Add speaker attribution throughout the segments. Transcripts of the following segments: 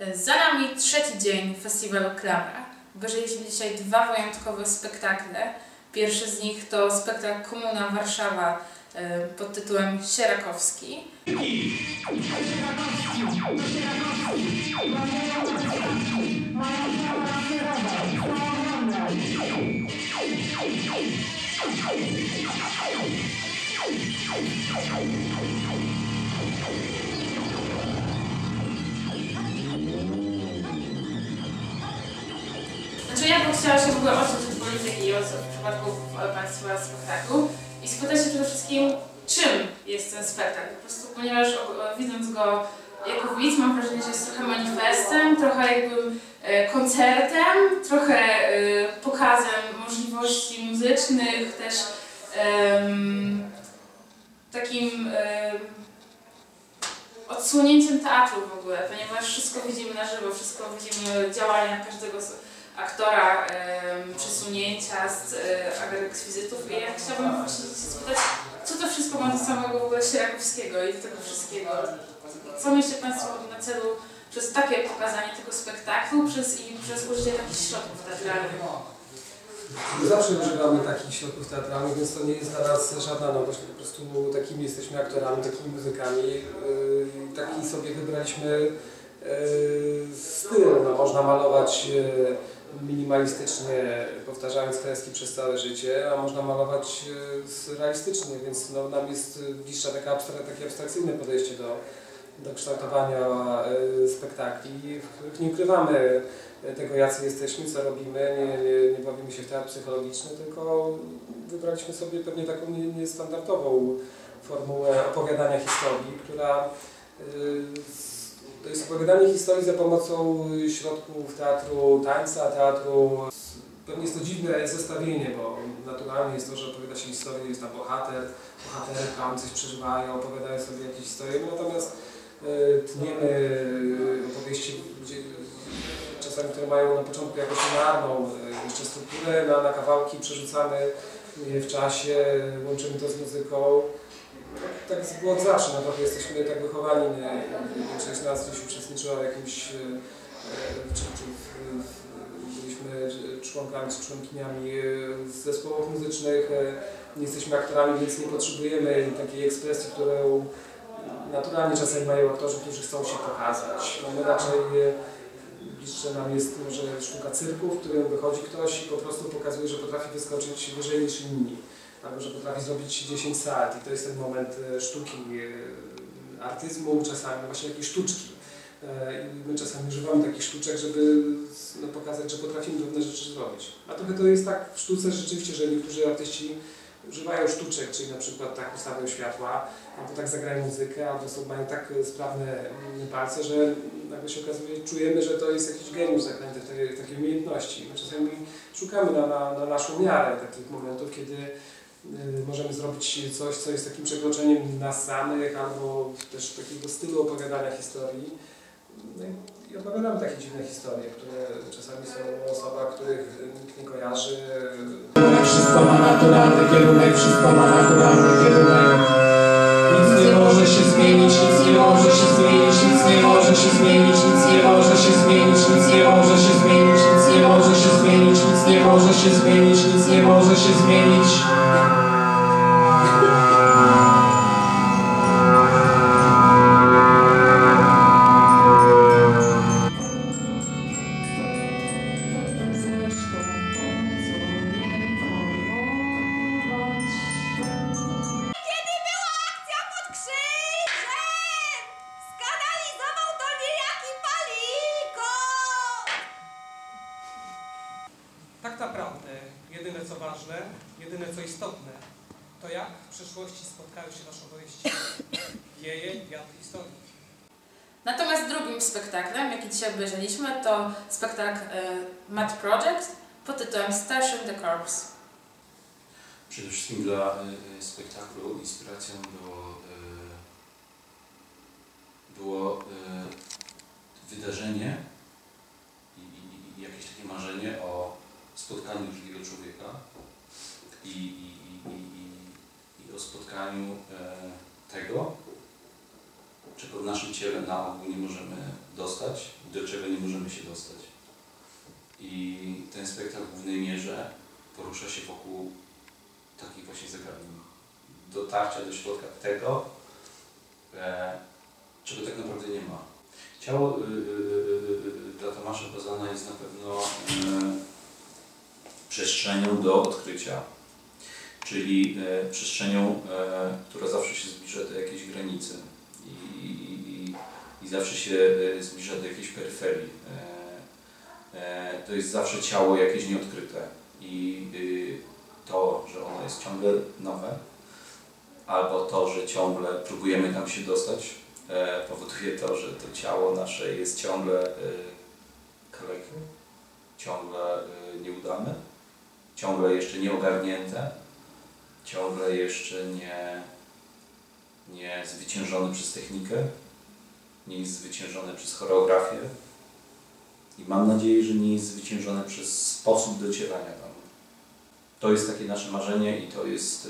Speaker 1: Za nami trzeci dzień festiwalu Klamra. Obejrzeliśmy dzisiaj dwa wyjątkowe spektakle. Pierwszy z nich to spektakl Komuna Warszawa e, pod tytułem Sierakowski. Znaczy ja bym chciała się w ogóle odciąć od polityki od- w przypadku e, Państwa spektaklu i spytać się przede wszystkim, czym jest ten spektakl. Po prostu ponieważ widząc go jako widz mam wrażenie, że jest trochę manifestem, trochę jakby e, koncertem, trochę e, pokazem możliwości muzycznych, też em, takim em, odsłonięciem teatru w ogóle, ponieważ wszystko widzimy na żywo, wszystko widzimy działania każdego aktora, przesunięcia z e, rekwizytów i ja chciałabym właśnie spytać, co to wszystko ma do samego w ogóle Sierakowskiego i tego wszystkiego. Co mieliście Państwo na celu przez takie pokazanie tego spektaklu przez, i przez użycie takich środków teatralnych?
Speaker 2: My zawsze używamy takich środków teatralnych, więc to nie jest dla nas żadna nowość. Po prostu takimi jesteśmy aktorami, takimi muzykami. Yy, Taki sobie wybraliśmy yy, styl. No, można malować yy, minimalistycznie, powtarzając kreski przez całe życie, a można malować yy, realistycznie, więc no, nam jest yy, bliższa taka abstra- takie abstrakcyjne podejście do, do kształtowania yy, spektakli, nie ukrywamy tego, jacy jesteśmy, co robimy, nie, nie, nie bawimy się w teatr psychologiczny, tylko wybraliśmy sobie pewnie taką nie- niestandardową formułę opowiadania historii, która to jest opowiadanie historii za pomocą środków teatru tańca, teatru. Pewnie jest to dziwne zestawienie, bo naturalnie jest to, że opowiada się historię, jest tam bohater, bohaterka, coś przeżywają, opowiadają sobie jakieś historie, natomiast y, tniemy y, opowieści, gdzie, czasami, które mają na początku jakąś e, jeszcze strukturę, na, na kawałki przerzucamy w czasie, łączymy to z muzyką. Tak było od zawsze, no trochę jesteśmy tak wychowani, nie? większość z nas gdzieś uczestniczyła w jakimś, e, e, czy, czy byliśmy członkami czy członkiniami e, zespołów muzycznych, nie jesteśmy aktorami, więc nie potrzebujemy takiej ekspresji, którą naturalnie czasami mają aktorzy, którzy chcą się pokazać. No my raczej bliższe nam jest może sztuka cyrku, w którym wychodzi ktoś i po prostu pokazuje, że potrafi wyskoczyć wyżej niż inni. Albo że potrafi zrobić 10 salt i to jest ten moment e, sztuki, e, artyzmu, czasami właśnie jakiejś sztuczki. E, I my czasami używamy takich sztuczek, żeby no, pokazać, że potrafimy pewne rzeczy zrobić. A trochę to jest tak w sztuce rzeczywiście, że niektórzy artyści używają sztuczek, czyli na przykład tak ustawią światła, albo tak zagrają muzykę, albo są, mają tak sprawne mm, palce, że nagle się okazuje, czujemy, że to jest jakiś geniusz zaklęty w takiej, takiej umiejętności. My czasami szukamy na, na, na naszą miarę takich momentów, kiedy y, możemy zrobić coś, co jest takim przekroczeniem nas samych, albo też takiego stylu opowiadania historii. No i- i opowiadamy takie dziwne historie, które czasami są o osobach, których nikt nie kojarzy.
Speaker 3: Wszystko ma naturalny kierunek, wszystko ma naturalny kierunek. Nic nie może się zmienić, nic nie może się zmienić, zmienić, nic nie może się zmienić, nic nie może się zmienić, nic nie może się zmienić, nic nie może się zmienić, nic nie może się zmienić.
Speaker 4: Tak naprawdę, jedyne co ważne, jedyne co istotne, to jak w przyszłości spotkają się nasze opowieści. Wieje wiatr historii.
Speaker 1: Natomiast drugim spektaklem, jaki dzisiaj obejrzeliśmy, to spektakl e, Mad Project pod tytułem Starship the Corps.
Speaker 5: Przede wszystkim dla y, spektaklu inspiracją było, było wydarzenie i, i, i jakieś takie marzenie o spotkaniu drugiego człowieka i, i, i, i, i o spotkaniu e, tego, czego w naszym ciele na ogół nie możemy dostać, do czego nie możemy się dostać. I ten spektakl w głównej mierze porusza się wokół takich właśnie zagadnień. Dotarcia do środka tego, e, czego tak naprawdę nie ma. Ciało y, y, y, y, dla Tomasza Bazana jest na pewno e, przestrzenią do odkrycia, czyli e, przestrzenią, e, która zawsze się zbliża do jakiejś granicy i, i, i, zawsze się e, zbliża do jakiejś peryferii. To jest zawsze ciało jakieś nieodkryte i y, to, że ono jest ciągle nowe, albo to, że ciągle próbujemy tam się dostać, powoduje to, że to ciało nasze jest ciągle e, kalekie, ciągle nieudane, ciągle jeszcze nieogarnięte, ciągle jeszcze nie, nie zwyciężone przez technikę, nie jest zwyciężone przez choreografię i mam nadzieję, że nie jest zwyciężone przez sposób docierania tam. To jest takie nasze marzenie i to jest e,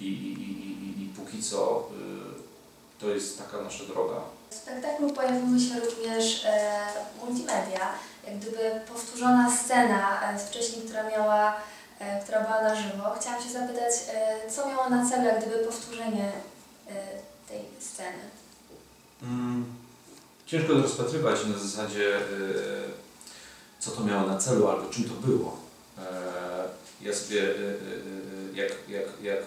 Speaker 5: i, i, i, i, i póki co e, to jest taka nasza droga.
Speaker 6: W spektaklu pojawiły się również e, multimedia, jak gdyby powtórzona scena e, z wcześniej, która miała, e, która była na żywo. Chciałam się zapytać, e, co miało na celu jak gdyby powtórzenie e, tej sceny?
Speaker 5: Mm, Ciężko rozpatrywać na zasadzie, e, co to miało na celu albo czym to było. E, Ja sobie, e, e, e, jak, jak, jak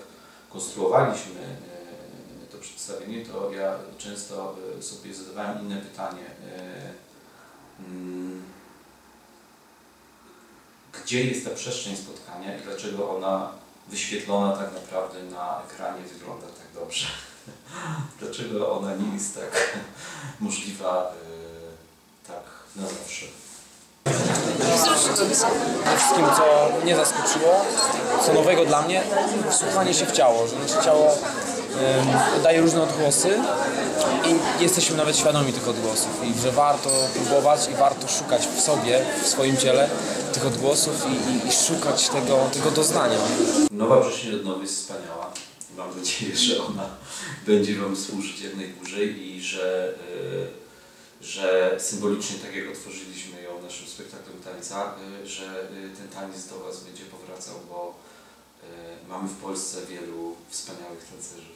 Speaker 5: konstruowaliśmy e, to przedstawienie, to ja często e, sobie zadawałem inne pytanie. Gdzie jest ta przestrzeń spotkania i dlaczego ona wyświetlona tak naprawdę na ekranie wygląda tak dobrze? Dlaczego ona nie jest tak możliwa y, tak na zawsze?
Speaker 7: Wszystkim, co mnie zaskoczyło, co nowego dla mnie, wsłuchanie się w ciało, że ciało daje różne odgłosy i jesteśmy nawet świadomi tych odgłosów i że warto próbować i warto szukać w sobie, w swoim ciele tych odgłosów i, i, i szukać tego, tego doznania.
Speaker 5: Nowa Września Odnowy jest wspaniała. Mam nadzieję, że ona będzie Wam służyć jak najdłużej i że, y, że symbolicznie, tak jak otworzyliśmy ją naszym spektaklem tańca, y, że y, ten taniec do Was będzie powracał, bo y, mamy w Polsce wielu wspaniałych tancerzy.